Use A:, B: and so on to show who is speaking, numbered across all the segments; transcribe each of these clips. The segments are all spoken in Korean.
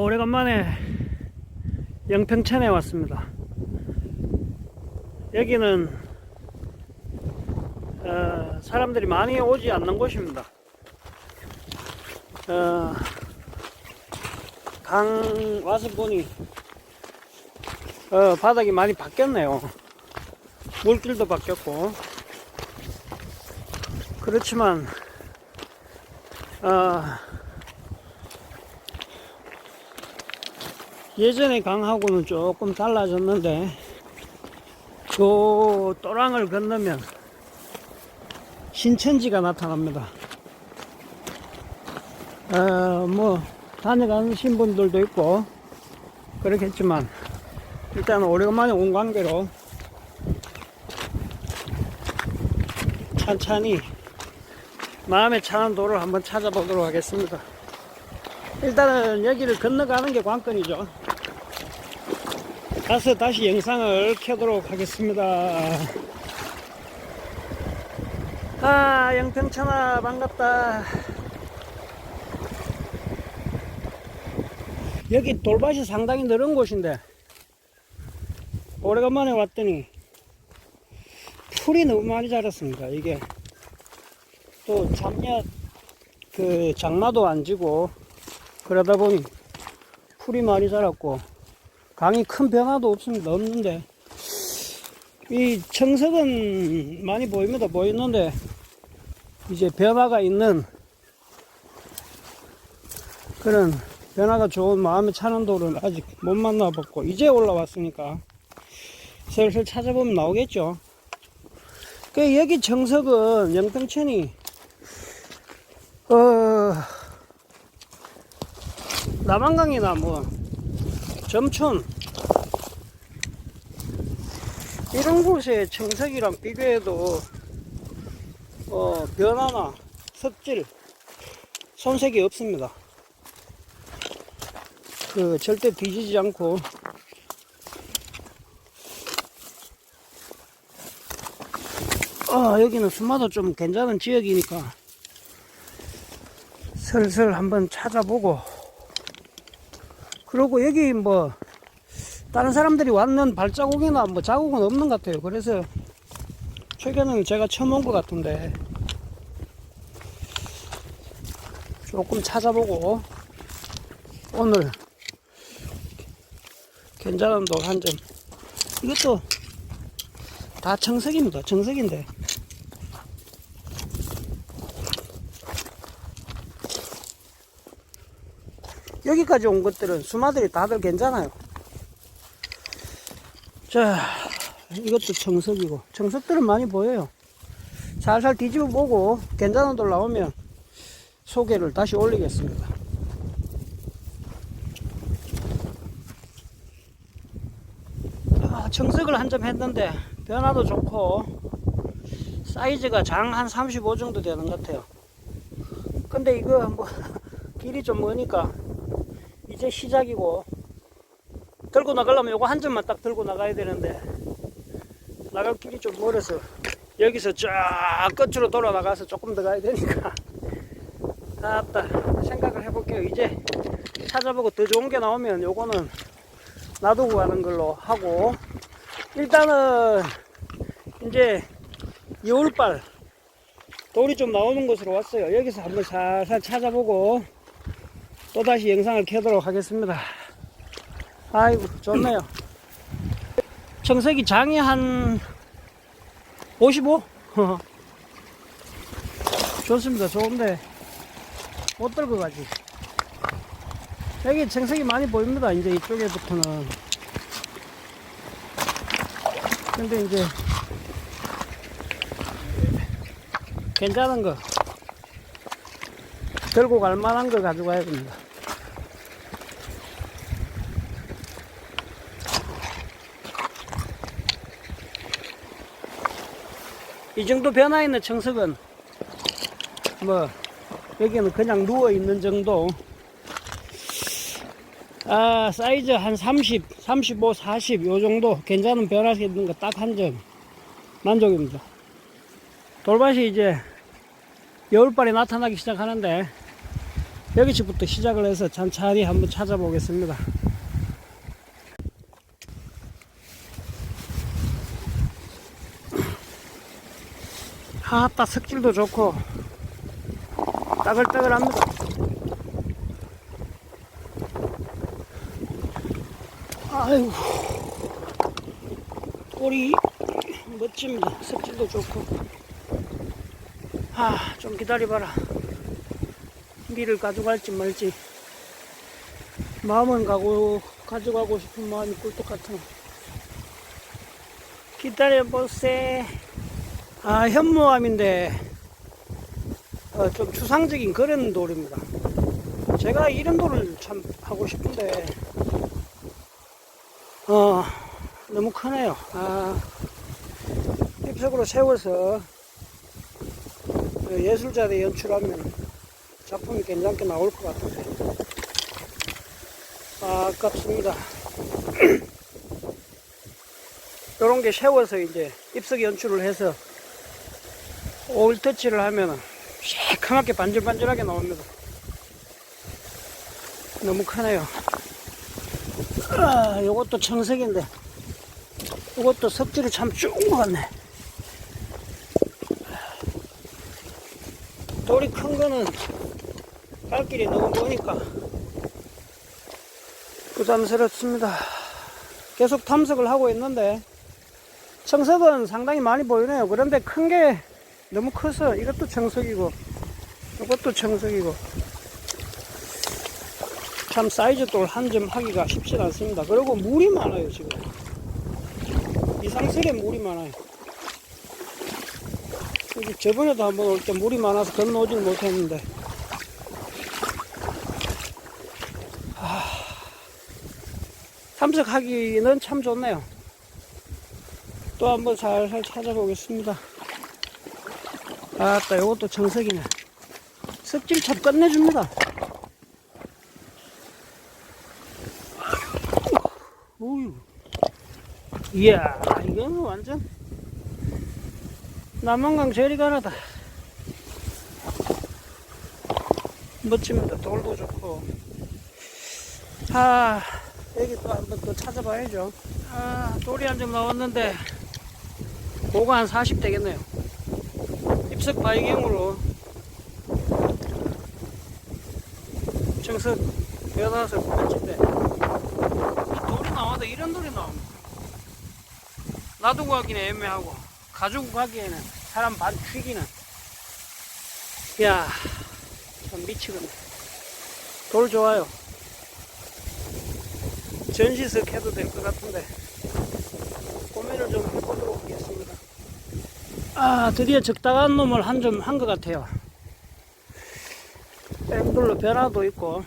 A: 오래간만에 영평천에 왔습니다. 여기는 어, 사람들이 많이 오지 않는 곳입니다. 어, 강 와서 보니 어, 바닥이 많이 바뀌었네요. 물길도 바뀌었고 그렇지만 어, 예전의 강하고는 조금 달라졌는데 저 또랑을 건너면 신천지가 나타납니다. 어, 뭐 다녀가신 분들도 있고 그렇겠지만 일단 오래간만에 온 관계로 천천히 마음에 차는 도를 한번 찾아보도록 하겠습니다. 일단은 여기를 건너가는 게 관건이죠. 가서 다시 영상을 켜도록 하겠습니다. 아, 영평천아, 반갑다. 여기 돌밭이 상당히 넓은 곳인데, 오래간만에 왔더니, 풀이 너무 많이 자랐습니다. 이게, 또 작년, 그, 장마도 안 지고, 그러다 보니, 풀이 많이 자랐고, 강이 큰 변화도 없습니다. 없는데, 이 청석은 많이 보입니다. 보이는데, 이제 변화가 있는 그런 변화가 좋은 마음에 차는 돌은 아직 못 만나봤고, 이제 올라왔으니까 슬슬 찾아보면 나오겠죠. 그 여기 청석은 영평천이, 어, 남한강이나 뭐, 점촌, 이런 곳에 청석이랑 비교해도 어, 변화나 습질, 손색이 없습니다. 그 절대 뒤지지 않고. 아 여기는 수마도 좀 괜찮은 지역이니까. 슬슬 한번 찾아보고 그리고 여기 뭐 다른 사람들이 왔는 발자국이나 뭐 자국은 없는 것 같아요. 그래서 최근에는 제가 처음 온 것 같은데 조금 찾아보고 오늘 괜찮은 돌 한 점 이것도 다 청석입니다. 청석인데 여기까지 온 것들은 수마들이 다들 괜찮아요. 자, 이것도 청석이고, 청석들은 많이 보여요. 살살 뒤집어 보고, 괜찮은 돌 나오면 소개를 다시 올리겠습니다. 아, 청석을 한 점 했는데, 변화도 좋고, 사이즈가 장 한 35 정도 되는 것 같아요. 근데 이거 뭐, 길이 좀 머니까, 이제 시작이고, 들고 나가려면 요거 한 점만 딱 들고 나가야 되는데 나갈 길이 좀 멀어서 여기서 쫙 끝으로 돌아 나가서 조금 더 가야 되니까 아따 생각을 해볼게요. 이제 찾아보고 더 좋은 게 나오면 요거는 놔두고 가는 걸로 하고 일단은 이제 여울발 돌이 좀 나오는 곳으로 왔어요. 여기서 한번 살살 찾아보고 또다시 영상을 켜도록 하겠습니다. 아이고 좋네요. 청색이 장이 한 55? 좋습니다. 좋은데 못 들고 가지. 여기 청색이 많이 보입니다. 이제 이쪽에부터는. 근데 이제 괜찮은 거 들고 갈 만한 거 가져가야 됩니다. 이 정도 변화 있는 청석은 뭐 여기는 그냥 누워 있는 정도. 아 사이즈 한 30, 35, 40 요 정도 괜찮은 변화 있는 거 딱 한 점. 만족입니다. 돌밭이 이제 여울발이 나타나기 시작하는데 여기서부터 시작을 해서 천천히 한번 찾아보겠습니다. 아따 석질도 좋고 따글따글합니다. 아이고 돌이 멋집니다. 석질도 좋고 아 좀 기다려봐라. 밀을 가져갈지 말지. 마음은 가고 가져가고 싶은 마음이 꿀떡 같은 기다려보세. 아 현무암인데 어, 좀 추상적인 그런 돌입니다. 제가 이런 돌을 참 하고 싶은데 어 너무 크네요. 아 잎석으로 세워서 그 예술자대 연출하면 작품이 괜찮게 나올 것 같은데. 아, 아깝습니다. 이런 게 세워서 이제 잎석 연출을 해서 오일 터치를 하면 시커멓게 반질반질하게 나옵니다. 너무 크네요. 아, 요것도 청색인데 요것도 석질이 참 좋은 것 같네. 돌이 큰 거는 갈 길이 너무 머니까 부담스럽습니다. 계속 탐색을 하고 있는데 청석은 상당히 많이 보이네요. 그런데 큰 게 너무 커서 이것도 청석이고 이것도 청석이고 참 사이즈 돌 한 점 하기가 쉽지 않습니다. 그리고 물이 많아요 지금 이상스레 물이 많아요. 저번에도 한번 올 때 물이 많아서 건너오질 못했는데 탐색하기는 참 좋네요. 또 한번 살살 찾아보겠습니다. 아따 요것도 정석이네. 습질 참 끝내줍니다. 우유 이야 이거는 완전 남한강 제리가나다. 멋집니다. 돌도 좋고. 아 여기 또 한 번 더 찾아봐야죠. 아 돌이 한 점 나왔는데 고가 한 40 되겠네요. 입석 바이경으로. 정석 멋진데. 이 돌이 나와도 이런 돌이 나옵니다. 놔두고 가기는 애매하고 가지고 가기에는 사람 반 튀기는. 야참 미치겠네. 돌 좋아요 전시석 해도 될 것 같은데 고민을 좀 해보도록 하겠습니다. 아 드디어 적당한 놈을 한 점 한 것 같아요. 뺑돌로 변화도 있고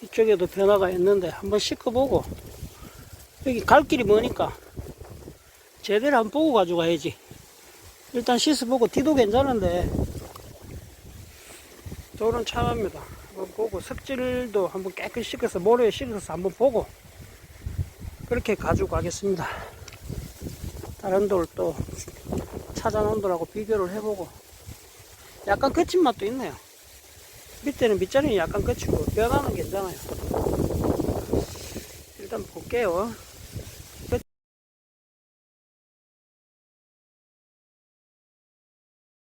A: 뒤쪽에도 변화가 있는데 한번 씻어보고 여기 갈 길이 머니까 제대로 한번 보고 가져가야지. 일단 씻어보고 뒤도 괜찮은데 돌은 참합니다 보고 석질도 한번 깨끗이 씻어서 모래에 씻어서 한번 보고 그렇게 가지고 가겠습니다. 다른 돌 또 찾아놓은 돌하고 비교를 해보고 약간 거친 맛도 있네요. 밑에는 밑자리는 약간 거치고 변화는 괜찮아요. 일단 볼게요